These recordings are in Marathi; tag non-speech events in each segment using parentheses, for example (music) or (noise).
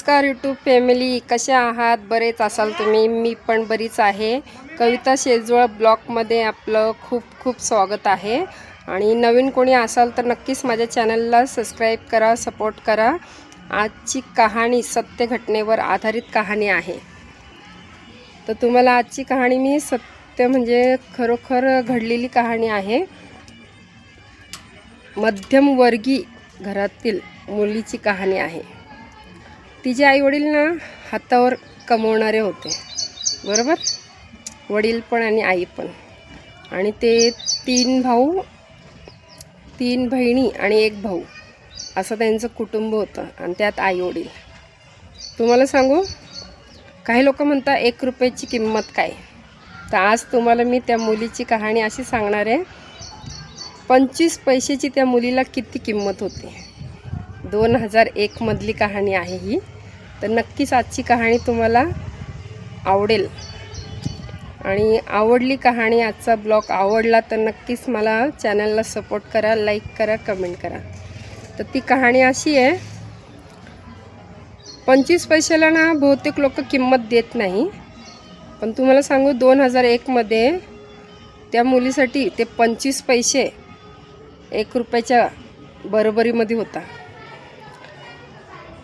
नमस्कार यूट्यूब फॅमिली कशा आहात? बरेच असाल तुम्ही. मी पण बरीच आहे. कविता शेजवळ ब्लॉगमध्ये आपलं खूप खूप स्वागत आहे. आणि नवीन कोणी असाल तर नक्कीच माझ्या चॅनलला सबस्क्राईब करा सपोर्ट करा. आजची कहाणी सत्य घटनेवर आधारित कहाणी आहे. तर तुम्हाला आजची कहाणी मी सत्य म्हणजे खरोखर घडलेली कहाणी आहे. मध्यमवर्गीय घरातील मुलीची कहाणी आहे. तिचे आईवडील ना हातावर कमवणारे होते. बरोबर? वडील पण आणि आई पण. आणि ते तीन भाऊ तीन बहिणी आणि एक भाऊ. असं त्यांचं कुटुंब होतं आणि त्यात आई वडील तुम्हाला सांगू? काही लोक म्हणतात एक रुपयाची किंमत काय? तर आज तुम्हाला मी त्या मुलीची कहाणी अशी सांगणार आहे. पंचवीस पैशाची त्या मुलीला किती किंमत होती? दोन हजार एकमधली कहाणी आहे ही. तर नक्कीच आजची कहाणी तुम्हाला आवडेल. आणि आवडली कहाणी आजचा ब्लॉग आवडला तर नक्कीच मला चॅनलला सपोर्ट करा लाईक करा कमेंट करा. तर ती कहाणी अशी आहे पंचवीस पैशाला ना बहुतेक लोक किंमत देत नाही. पण तुम्हाला सांगू दोन हजार एकमध्ये त्या मुलीसाठी ते पंचवीस पैसे एक रुपयाच्या बरोबरीमध्ये होता.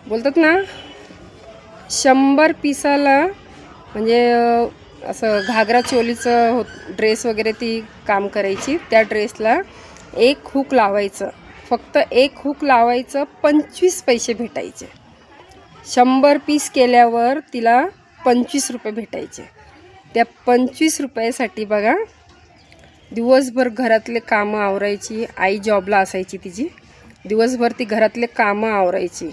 बोलतात ना शंभर पिसाला म्हणजे असं घागरा चोलीचं हो ड्रेस वगैरे ती काम करायची. त्या ड्रेसला एक हुक लावायचं. फक्त एक हुक लावायचं पंचवीस पैसे भेटायचे. शंभर पीस केल्यावर तिला पंचवीस रुपये भेटायचे. त्या पंचवीस रुपयासाठी बघा दिवसभर घरातले कामं आवरायची आई जॉबला असायची तिची. दिवसभर ती घरातले कामं आवरायची.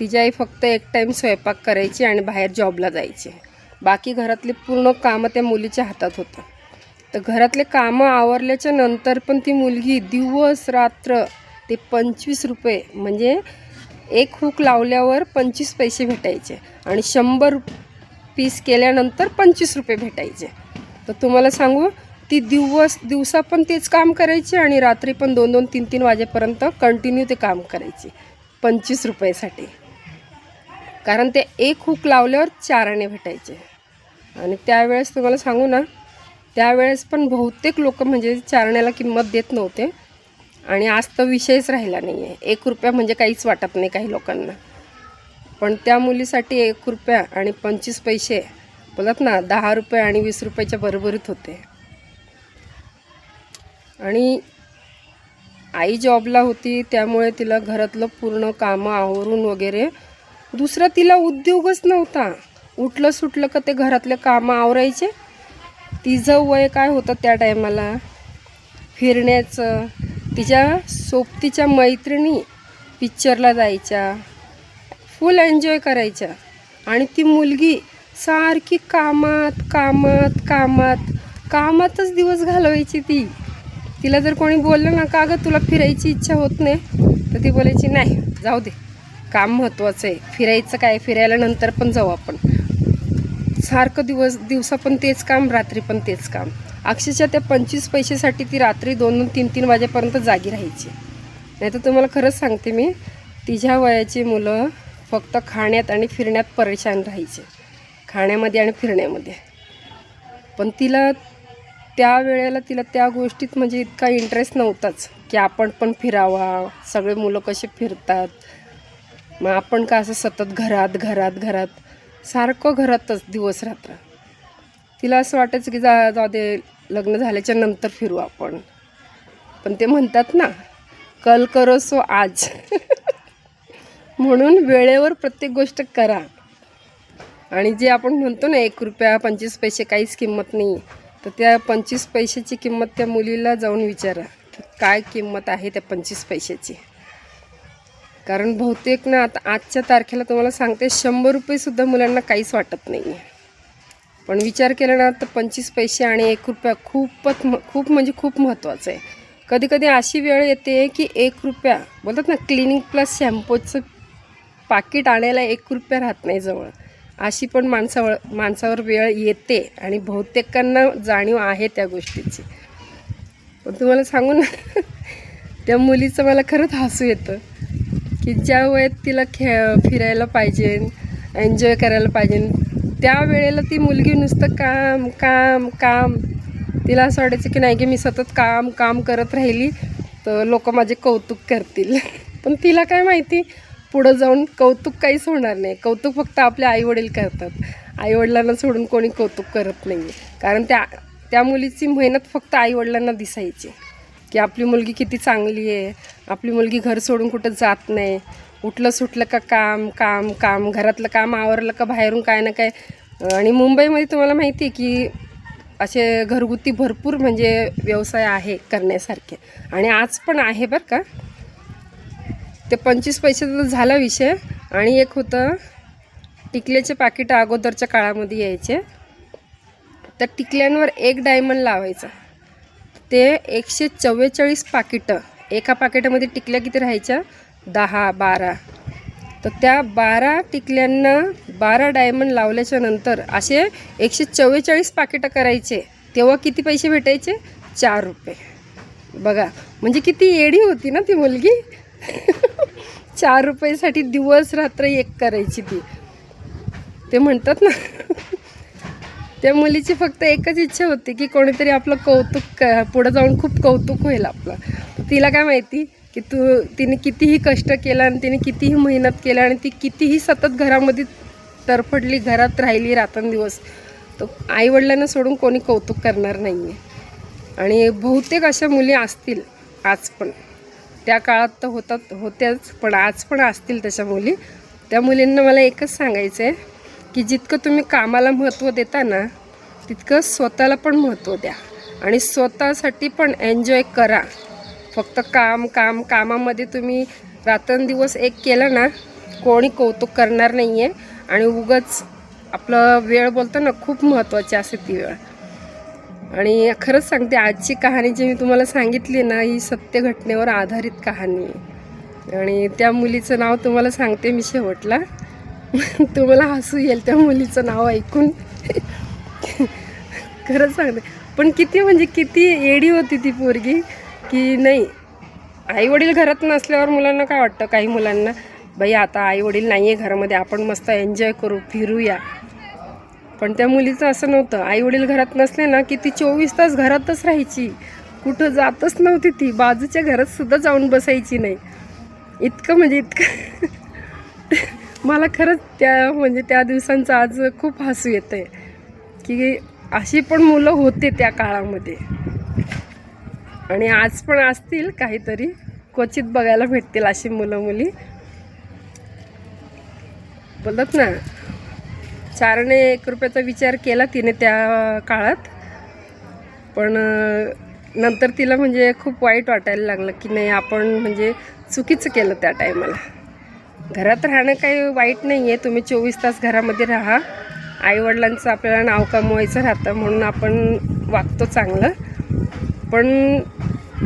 तिची आई फक्त एक टाईम स्वयंपाक करायची आणि बाहेर जॉबला जायची. बाकी घरातले पूर्ण कामं त्या मुलीच्या हातात होतं. तर घरातले कामं आवरल्याच्या नंतर पण ती मुलगी दिवस रात्र ते पंचवीस रुपये म्हणजे एक हुक लावल्यावर पंचवीस पैसे भेटायचे आणि शंभर पीस केल्यानंतर पंचवीस रुपये भेटायचे. तर तुम्हाला सांगू ती दिवस दिवसा पण तेच काम करायची आणि रात्री पण दोन दोन तीन तीन वाजेपर्यंत कंटिन्यू ते काम करायची. पंचवीस रुपयासाठी. कारण ते एक हुक लावल्यावर चाराने भेटायचे. आणि त्यावेळेस तुम्हाला सांगू ना त्यावेळेस पण बहुतेक लोक म्हणजे चारण्याला किंमत देत नव्हते. आणि आज तर विषयच राहिला नाही आहे एक रुपया म्हणजे काहीच वाटत नाही काही लोकांना. पण त्या मुलीसाठी एक रुपया आणि पंचवीस पैसे बोलत ना दहा रुपये आणि वीस रुपयाच्या बरोबरीत होते. आणि आई जॉबला होती त्यामुळे तिला घरातलं पूर्ण कामं आवरून वगैरे दुसरा तिला उद्योगच नव्हता. उठलं सुटलं का ते घरातले कामं आवरायचे. तिचं वय काय होतं त्या टायमाला? फिरण्याचं. तिच्या सोबतीच्या मैत्रिणी पिक्चरला जायच्या. फुल एन्जॉय करायच्या. आणि ती मुलगी सारखी कामात कामात कामात कामातच दिवस घालवायची ती. तिला जर कोणी बोललं ना का गं तुला फिरायची इच्छा होत नाही? तर ती बोलायची नाही जाऊ दे. काम महत्त्वाचं आहे. फिरायचं काय? फिरायला नंतर पण जाऊ आपण. सारखं दिवस दिवसा पण तेच काम रात्री पण तेच काम. अक्षरशः त्या पंचवीस पैशासाठी ती रात्री दोन दोन तीन तीन वाजेपर्यंत जागी राहायची. नाही तर तुम्हाला खरंच सांगते मी तिच्या वयाची मुलं फक्त खाण्यात आणि फिरण्यात परेशान राहायचे. खाण्यामध्ये आणि फिरण्यामध्ये. पण तिला त्या वेळेला तिला त्या गोष्टीत म्हणजे इतका इंटरेस्ट नव्हताच की आपण पण फिरावा सगळे मुलं कसे फिरतात मग आपण का असं सतत घरात घरात घरात सारखं घरातच दिवस रात्र तिला असं वाटायचं की जा जाऊ दे लग्न झाल्याच्यानंतर फिरू आपण. पण ते म्हणतात ना कल करो सो आज. (laughs) म्हणून वेळेवर प्रत्येक गोष्ट करा. आणि जे आपण म्हणतो ना एक रुपया पंचवीस पैसे काहीच किंमत नाही तर त्या पंचवीस पैशाची किंमत त्या मुलीला जाऊन विचारा. काय किंमत आहे त्या पंचवीस पैशाची? कारण बहुतेक ना आता आजच्या तारखेला तुम्हाला सांगते शंभर रुपयेसुद्धा मुलांना काहीच वाटत नाही आहे पण विचार केला ना तर पंचवीस पैसे आणि एक रुपया खूपच म खूप म्हणजे खूप महत्त्वाचं आहे. कधीकधी अशी वेळ येते की एक रुपया बोलतात ना क्लिनिक प्लस शॅम्पूचं पाकिट आणायला एक रुपया राहत नाही जवळ. अशी पण माणसावर माणसावर वेळ येते आणि बहुतेकांना जाणीव आहे त्या गोष्टीची. पण तुम्हाला सांगू ना (laughs) त्या मुलीचं मला खरंच हसू येतं. की ज्या वयात तिला खेळ फिरायला पाहिजे एन्जॉय करायला पाहिजे त्या वेळेला ती मुलगी नुसतं काम काम काम. तिला असं वाटायचं की नाही की मी सतत काम काम करत राहिली तर लोक माझे कौतुक करतील. (laughs) पण तिला काय माहिती पुढं जाऊन कौतुक काहीच होणार नाही. कौतुक फक्त आपले आईवडील करतात. आईवडिलांना सोडून कोणी कौतुक करत नाही कारण त्या त्या मुलीची मेहनत फक्त आईवडिलांना दिसायची. की आपली मुलगी किती चांगली आहे. आपली मुलगी घर सोडून कुठं जात नाही. उठलं सुटलं का काम काम काम. घरातलं काम आवरलं का बाहेरून काय ना काय. आणि मुंबईमध्ये तुम्हाला माहिती आहे की असे घरगुती भरपूर म्हणजे व्यवसाय आहे करण्यासारखे. आणि आज पण आहे बरं का. ते पंचवीस पैशाचा झाला विषय. आणि एक होतं टिकल्याचे पाकिटं अगोदरच्या काळामध्ये यायचे. त्या टिकल्यांवर एक डायमंड लावायचा. ते एकशे चव्वेचाळीस पाकिटं एका पाकिटामध्ये टिकल्या किती राहायच्या? दहा बारा. तर त्या बारा टिकल्यांना बारा डायमंड लावल्याच्या नंतर असे एकशे चव्वेचाळीस पाकिटं करायचे तेव्हा किती पैसे भेटायचे? चार रुपये. बघा म्हणजे किती येडी होती ना ती मुलगी? (laughs) चार रुपयेसाठी दिवस रात्र एक करायची ती. ते म्हणतात ना त्या मुलीची फक्त एकच इच्छा होती की कोणीतरी आपलं कौतुक पुढं जाऊन खूप कौतुक होईल आपलं. तिला काय माहिती की तू तिने कितीही कष्ट केलं आणि तिने कितीही मेहनत केलं आणि ती कितीही सतत घरामध्ये तरफडली घरात राहिली रात्रंदिवस तर आईवडिलांना सोडून कोणी कौतुक करणार नाही आहे आणि बहुतेक अशा मुली असतील आज पण. त्या काळात तर होतात होत्याच पण आज पण असतील तशा मुली. त्या मुलींना मला एकच सांगायचं आहे की जितकं तुम्ही कामाला महत्त्व देता ना तितकं स्वतःला पण महत्त्व द्या. आणि स्वतःसाठी पण एन्जॉय करा. फक्त काम काम कामामध्ये तुम्ही रात्रंदिवस एक केलं ना कोणी कौतुक करणार नाही आहे आणि उगच आपलं वेळ बोलतो ना खूप महत्त्वाची असते ती वेळ. आणि खरंच सांगते आजची कहाणी जी मी तुम्हाला सांगितली ना ही सत्य घटनेवर आधारित कहाणी. आहे आणि त्या मुलीचं नाव तुम्हाला सांगते मी शेवटला. (laughs) तुम्हाला हसू येईल त्या मुलीचं नाव ऐकून. खरंच सांगते. पण किती म्हणजे किती एडी होती ती पोरगी की नाही आईवडील घरात नसल्यावर मुलांना काय वाटतं काही मुलांना? बाई आता आईवडील नाही आहे घरामध्ये आपण मस्त एन्जॉय करू फिरूया. पण त्या मुलीचं असं नव्हतं. आईवडील घरात नसले ना की ती चोवीस तास घरातच राहायची. कुठं जातच नव्हती ती. बाजूच्या घरात सुद्धा जाऊन बसायची नाही. इतकं म्हणजे इतकं. मला खरंच त्या म्हणजे त्या दिवसांचं आज खूप हसू येतं आहे की अशी पण मुलं होते त्या काळामध्ये. आणि आज पण असतील काहीतरी. क्वचित बघायला भेटतील अशी मुलं मुली. बोलत ना. चारने एक रुपयाचा विचार केला तिने त्या काळात. पण नंतर तिला म्हणजे खूप वाईट वाटायला लागलं की नाही आपण म्हणजे चुकीचं केलं त्या टायमाला. घरात राहणं काही वाईट नाही आहे तुम्ही चोवीस तास घरामध्ये राहा. आईवडिलांचं आपल्याला नाव कमवायचं राहतं म्हणून आपण वागतो चांगलं. पण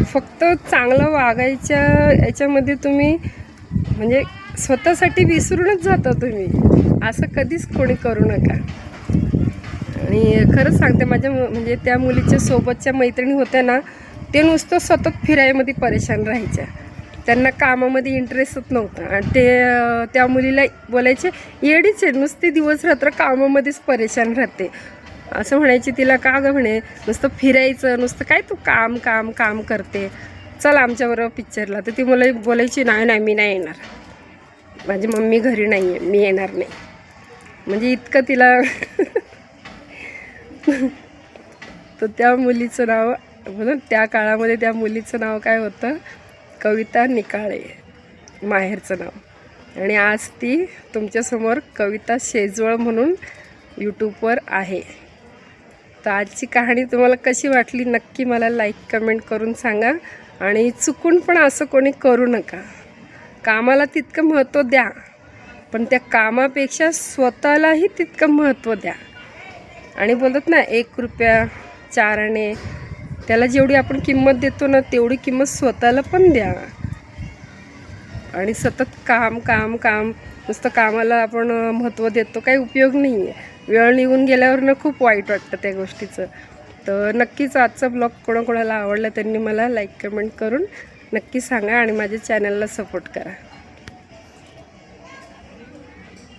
फक्त चांगलं वागायच्या याच्यामध्ये तुम्ही म्हणजे स्वतःसाठी विसरूनच जाता तुम्ही. असं कधीच कोणी करू नका. आणि खरंच सांगते माझ्या म्हणजे त्या मुलीच्या सोबतच्या मैत्रिणी होत्या ना ते नुसतं सतत फिरायमध्ये परेशान राहायच्या. त्यांना कामामध्ये इंटरेस्टच नव्हता. आणि ते त्या मुलीला बोलायचे येडीच आहे नुसते दिवस रात्र कामामध्येच परेशान राहते. असं म्हणायची तिला का गं म्हणे नुसतं फिरायचं नुसतं काय तू काम काम काम करते? चल आमच्याबरोबर पिक्चरला तर ती मुलं बोलायची नाही नाही मी नाही येणार. माझी मम्मी घरी नाही आहे मी येणार नाही. म्हणजे इतकं तिला (laughs) तर त्या मुलीचं नाव म्हणून त्या काळामध्ये त्या मुलीचं नाव काय होतं? कविता निकाळे माहेरचं नाव. आणि आज ती तुमच्यासमोर कविता शेजवळ म्हणून यूट्यूबवर आहे. तर आजची कहाणी तुम्हाला कशी वाटली नक्की मला लाईक कमेंट करून सांगा. आणि चुकून पण असं कोणी करू नका. कामाला तितकं महत्त्व द्या पण त्या कामापेक्षा स्वतःलाही तितकं महत्त्व द्या. आणि बोलतात ना एक रुपया चार आणे त्याला जेवढी आपण किंमत देतो ना तेवढी किंमत स्वतःला पण द्या. आणि सतत काम काम काम नुसतं कामाला आपण महत्त्व देतो काही उपयोग नाही आहे वेळ निघून गेल्यावरनं खूप वाईट वाटतं त्या गोष्टीचं. तर नक्कीच आजचा ब्लॉग कोणाकोणाला आवडला त्यांनी मला लाईक कमेंट करून नक्की सांगा आणि माझ्या चॅनलला सपोर्ट करा.